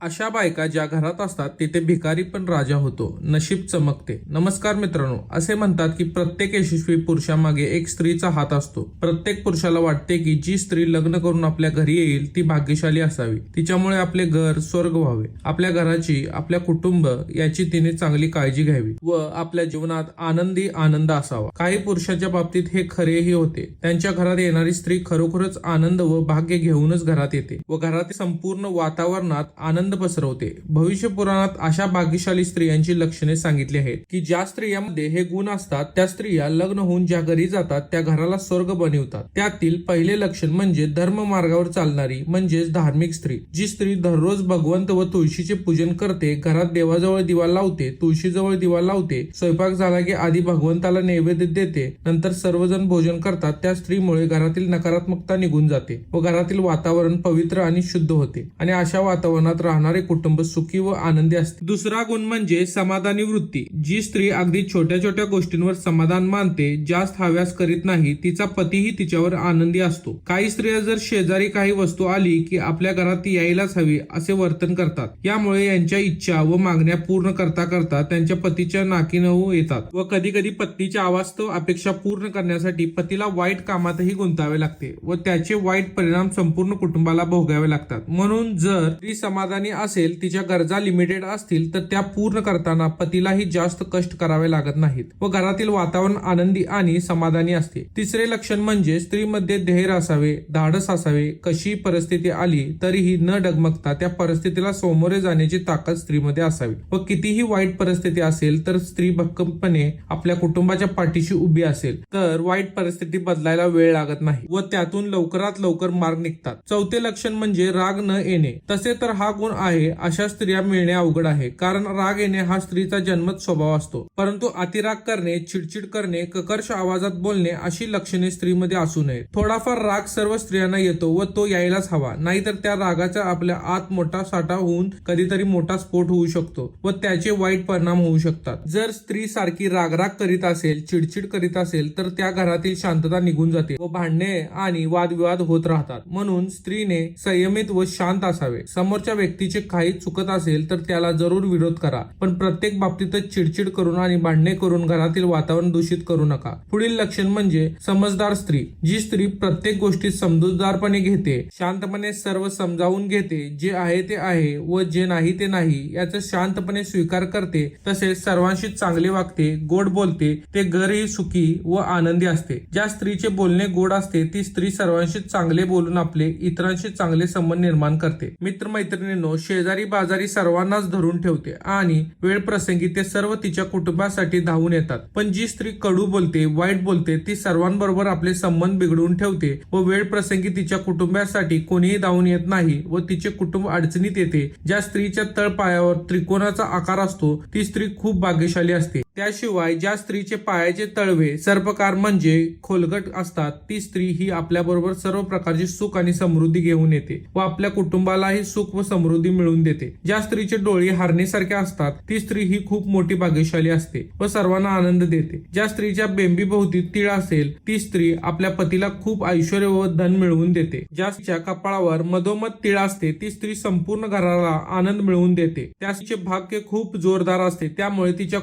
अशा बायका ज्या घरात असतात तिथे भिकारी पण राजा होतो. नशीब चमकते. नमस्कार मित्रांनो असे म्हणतात की प्रत्येक यशस्वी पुरुषामागे एक स्त्रीचा हात असतो. प्रत्येक पुरुषाला वाटते की जी स्त्री लग्न करून आपल्या घरी येईल ती भाग्यशाली असावी. तिच्यामुळे आपले घर स्वर्ग व्हावे. आपल्या घराची आपल्या कुटुंब याची तिने चांगली काळजी घ्यावी व आपल्या जीवनात आनंदी आनंद असावा. काही पुरुषाच्या बाबतीत हे खरेही होते. त्यांच्या घरात येणारी स्त्री खरोखरच आनंद व भाग्य घेऊनच घरात येते व घरातील संपूर्ण वातावरणात आनंद पसरवते. भविष्य पुराणात अशा भाग्यशाली स्त्रियांची लक्षणे सांगितली आहेत की ज्या स्त्रियांमध्ये हे गुण असतात त्या स्त्रिया लग्न होऊन ज्या घरी जातात त्या घराला स्वर्ग बनवतात. त्यातील पहिले लक्षण म्हणजे धर्म मार्गावर चालणारी म्हणजेच धार्मिक स्त्री. जी स्त्री दररोज भगवंत व तुळशीचे पूजन करते घरात देवाजवळ दिवा लावते तुळशीजवळ दिवा लावते स्वयंपाक झाला की आधी भगवंताला नैवेद्य देते नंतर सर्वजण भोजन करतात त्या स्त्रीमुळे घरातील नकारात्मकता निघून जाते व घरातील वातावरण पवित्र आणि शुद्ध होते. आणि अशा वातावरणात राहणारे कुटुंब सुखी व आनंदी असते. दुसरा गुण म्हणजे समाधानी वृत्ती. जी स्त्री अगदी छोट्या छोट्या गोष्टींवर समाधान मानते जास्त हव्यास करीत नाही तिचा पतीही तिच्यावर आनंदी असतो. काही स्त्रिया जर शेजारी काही वस्तू आली की आपल्या घरात ती यायलाच हवी असे वर्तन करतात. यामुळे यांच्या इच्छा व मागण्या पूर्ण करता करता त्यांच्या पतीच्या नाकीनऊ येतात. व कधी कधी पत्नीच्या अवास्तव अपेक्षा पूर्ण करण्यासाठी पतीला वाईट कामातही गुंतावे लागते व त्याचे वाईट परिणाम संपूर्ण कुटुंबाला भोगावे लागतात. म्हणून जर ती समाधानी असेल तिच्या गरजा लिमिटेड असतील तर त्या पूर्ण करताना पतीलाही जास्त कष्ट करावे लागत नाहीत व घरातील वातावरण आनंदी आणि समाधानी असते. तिसरे लक्षण म्हणजे स्त्रीमध्ये धैर्य असावे धाडस असावे कशी परिस्थिती आली तरीही न डगमगता त्या परिस्थितीला सामोरे जाण्याची ताकद स्त्रीमध्ये असावी व कितीही वाईट परिस्थिती असेल तर स्त्री भक्कमपणे आपल्या कुटुंबाच्या पाठीशी उभी असेल तर वाईट परिस्थिती बदलायला वेळ लागत नाही व त्यातून लवकरात लवकर मार्ग निघतात. चौथे लक्षण म्हणजे राग न येणे. तसे तर हा गुण आहे अशा स्त्रिया मिळणे अवघड आहे. कारण राग येणे हा स्त्रीचा जन्मत स्वभाव असतो. परंतु अतिराग करणे चिडचिड करणे ककर्ष आवाजात बोलणे अशी लक्षणे स्त्रीमध्ये असू नये थोडाफार राग सर्व स्त्रियांना येतो व तो यायलाच हवा. नाहीतर त्या रागाचा आपल्या आत मोठा साठा होऊन कधीतरी मोठा स्फोट होऊ शकतो व त्याचे वाईट परिणाम होऊ शकतात. जर स्त्री सारखी रागराग करीत असेल चिडचिड करीत असेल तर त्या घरातील शांतता निघून जाते व भांडणे आणि वादविवाद होत राहतात. म्हणून स्त्रीने संयमित व शांत असावे. समोरच्या व्यक्ती व्यक्तीचे काही चुकत असेल तर त्याला जरूर विरोध करा. पण प्रत्येक बाबतीतच चिडचिड करून आणि भांडणे करून घरातील वातावरण दूषित करू नका. पुढील लक्षण म्हणजे समजदार स्त्री जी स्त्री प्रत्येक गोष्टी समजूतदारपणे घेते शांतपणे सर्व समजावून घेते जे आहे ते आहे व जे नाही ते नाही याचा शांतपणे स्वीकार करते तसेच सर्वांशी चांगले वागते गोड बोलते ते घरही सुखी व आनंदी असते. ज्या स्त्रीचे बोलणे गोड असते ती स्त्री सर्वांशी चांगले बोलून आपले इतरांशी चांगले संबंध निर्माण करते. मित्रमैत्रिणींनो शेजारी बाजारी सर्वांनाच धरून ठेवते आणि वेळ प्रसंगी ते सर्व तिच्या कुटुंबासाठी धावून येतात. पण जी स्त्री कडू बोलते वाईट बोलते ती सर्वांबरोबर आपले संबंध बिघडवून ठेवते व वेळ प्रसंगी तिच्या कुटुंबासाठी कोणीही धावून येत नाही व तिचे कुटुंब अडचणीत येते. ज्या स्त्रीच्या तळपायावर त्रिकोणाचा आकार असतो ती स्त्री खूप भाग्यशाली असते. त्याशिवाय ज्या स्त्रीचे पायाचे तळवे सर्पकार म्हणजे खोलगट असतात ती स्त्री ही आपल्याबरोबर सर्व प्रकारची सुख आणि समृद्धी घेऊन येते व आपल्या कुटुंबालाही सुख व समृद्धी मिळवून देते. ज्या स्त्रीचे डोळे हारणेसारखे असतात ती स्त्री ही खूप मोठी भाग्यशाली असते व सर्वांना आनंद देते. ज्या स्त्रीच्या बेंबीभोवती तिळ असेल ती स्त्री आपल्या पतीला खूप ऐश्वर व धन मिळवून देते. ज्या स्त्रीच्या कपाळावर मधोमध तिळ असते ती स्त्री संपूर्ण घराला आनंद मिळवून देते. त्या स्त्रीचे भाग्य खूप जोरदार असते त्यामुळे तिच्या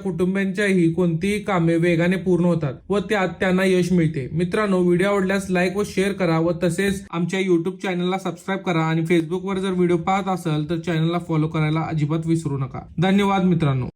ही कोणतीही कामे वेगाने पूर्ण होतात व त्यात त्यांना यश मिळते. मित्रांनो व्हिडिओ आवडल्यास लाईक व शेअर करा व तसेच आमच्या युट्यूब चॅनलला सबस्क्राईब करा आणि फेसबुकवर जर व्हिडिओ पाहत असाल तर चॅनलला फॉलो करायला अजिबात विसरू नका. धन्यवाद मित्रांनो.